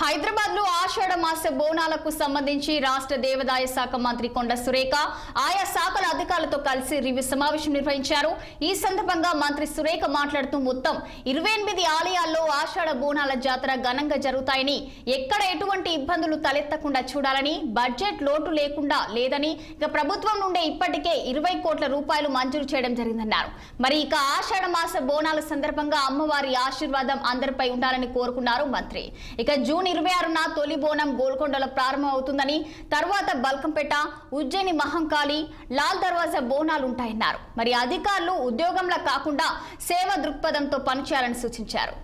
హైదరాబాద్లో ఆషాఢ మాస బోనాలకు సంబంధించి రాష్ట్ర దేవాదాయ శాఖ మంత్రి కొండ సురేఖ ఆయా శాఖల అధికారులతో కలిసి రివ్యూ సమావేశం నిర్వహించారు. ఈ సందర్భంగా మంత్రి సురేఖ మాట్లాడుతూ మొత్తం ఇరవై ఎనిమిది ఆలయాల్లో ఆషాఢ బోనాల జాతర ఘనంగా జరుగుతాయని ఎక్కడ ఎటువంటి ఇబ్బందులు తలెత్తకుండా చూడాలని బడ్జెట్ లోటు లేకుండా లేదని ఇక ప్రభుత్వం నుండే ఇప్పటికే ఇరవై కోట్ల రూపాయలు మంజూరు చేయడం జరిగిందన్నారు. మరి ఇక ఆషాఢ మాస బోనాల సందర్భంగా అమ్మవారి ఆశీర్వాదం అందరిపై ఉండాలని కోరుకున్నారు మంత్రి. ఇక జూన్ ఇరవై ఆరున తొలి బోనం గోల్కొండలో ప్రారంభమవుతుందని తర్వాత బల్కంపేట ఉజ్జయిని మహంకాళి లాల్ దర్వాజా బోనాలు ఉంటాయన్నారు మరి అధికారులు ఉద్యోగంలా కాకుండా సేవ దృక్పథంతో పనిచేయాలని సూచించారు.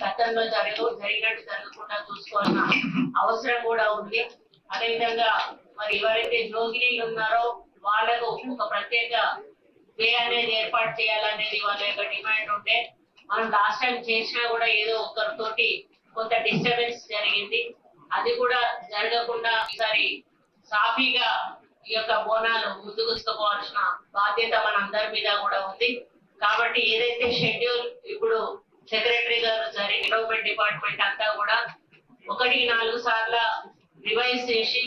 గతంలో జరగ జరిగినట్టు జరగకుండా చూసుకోవాల్సిన అవసరం కూడా ఉంది. అదేవిధంగా మరి ఎవరైతే జోగినీలు ఉన్నారో వాళ్ళకు ఒక ప్రత్యేక వే అనేది ఏర్పాటు చేయాలనేది వాళ్ళ యొక్క డిమాండ్ ఉంటే మనం లాస్ట్ టైం చేసినా కూడా ఏదో ఒకరితోటి కొంత డిస్టర్బెన్స్ జరిగింది. అది కూడా జరగకుండా ఈసారి సాఫీగా ఈ యొక్క బోనాలు ముందుకుసుకోవాల్సిన బాధ్యత మనందరి మీద కూడా ఉంది. కాబట్టి ఏదైతే షెడ్యూల్ ఇప్పుడు సెక్రటరీ గారు సరే డెవలప్మెంట్ డిపార్ట్మెంట్ అంతా కూడా ఒకటి నాలుగు సార్ల రివైజ్ చేసి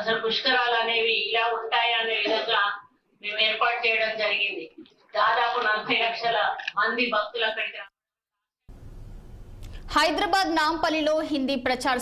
అసలు పుష్కరాలు అనేవి ఇలా ఉంటాయా అనే విధంగా మేము ఏర్పాటు చేయడం జరిగింది. దాదాపు నలభై లక్షల మంది భక్తులు అక్కడికి హైదరాబాద్ నాంపల్లిలో హిందీ ప్రచార